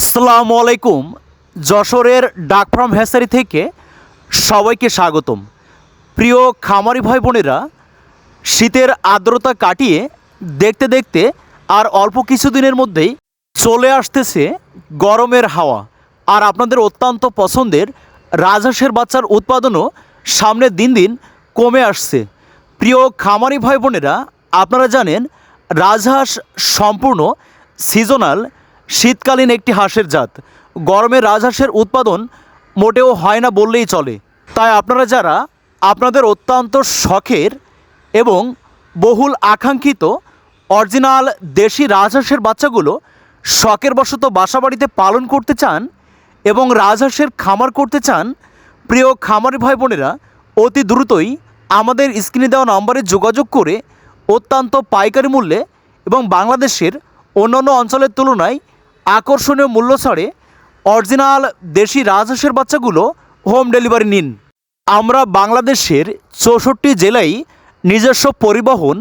আসসালামু আলাইকুম। যশোরের ডাক ফার্ম হ্যাসারি থেকে সবাইকে স্বাগতম। প্রিয় খামারি ভাই বোনেরা, শীতের আর্দ্রতা কাটিয়ে দেখতে দেখতে আর অল্প কিছুদিনের মধ্যেই চলে আসতেছে গরমের হাওয়া। আর আপনাদের অত্যন্ত পছন্দের রাজহাঁসের বাচ্চার উৎপাদনও সামনে দিন দিন কমে আসছে। প্রিয় খামারি ভাই বোনেরা, আপনারা জানেন, রাজহাঁস সম্পূর্ণ সিজনাল শীতকালীন একটি হাঁসের জাত। গরমে রাজহাঁসের উৎপাদন মোটেও হয় না বললেই চলে। তাই আপনারা যারা আপনাদের অত্যন্ত শখের এবং বহুল আকাঙ্ক্ষিত অরিজিনাল দেশি রাজহাঁসের বাচ্চাগুলো শখের বশত বাসাবাড়িতে পালন করতে চান এবং রাজহাঁসের খামার করতে চান, প্রিয় খামারি ভাই বোনেরা অতি দ্রুতই আমাদের স্ক্রিনে দেওয়া নম্বরে যোগাযোগ করে অত্যন্ত পাইকারি মূল্যে এবং বাংলাদেশের অন্যান্য অঞ্চলের তুলনায় আকর্ষণীয় মূল্য ছাড়ে অরিজিনাল দেশি রাজহাঁসের বাচ্চাগুলো হোম ডেলিভারি নিন। আমরা বাংলাদেশের চৌষট্টি জেলায় নিজস্ব পরিবহন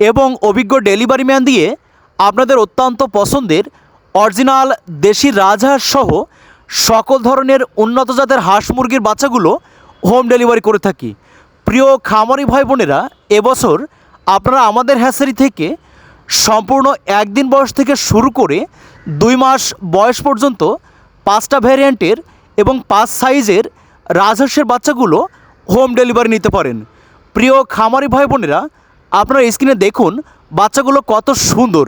এবং অভিজ্ঞ ডেলিভারি ম্যান দিয়ে আপনাদের অত্যন্ত পছন্দের অরিজিনাল দেশি রাজহাঁস সহ সকল ধরনের উন্নত জাতের হাঁস মুরগির বাচ্চাগুলো হোম ডেলিভারি করে থাকি। প্রিয় খামারি ভাই বোনেরা, এবছর আপনারা আমাদের হ্যাসারি থেকে সম্পূর্ণ একদিন বয়স থেকে শুরু করে দুই মাস বয়স পর্যন্ত পাঁচটা ভ্যারিয়েন্টের এবং পাঁচ সাইজের রাজহাঁসের বাচ্চাগুলো হোম ডেলিভারি নিতে পারেন। প্রিয় খামারি ভাই বোনেরা, আপনারা স্ক্রিনে দেখুন বাচ্চাগুলো কত সুন্দর।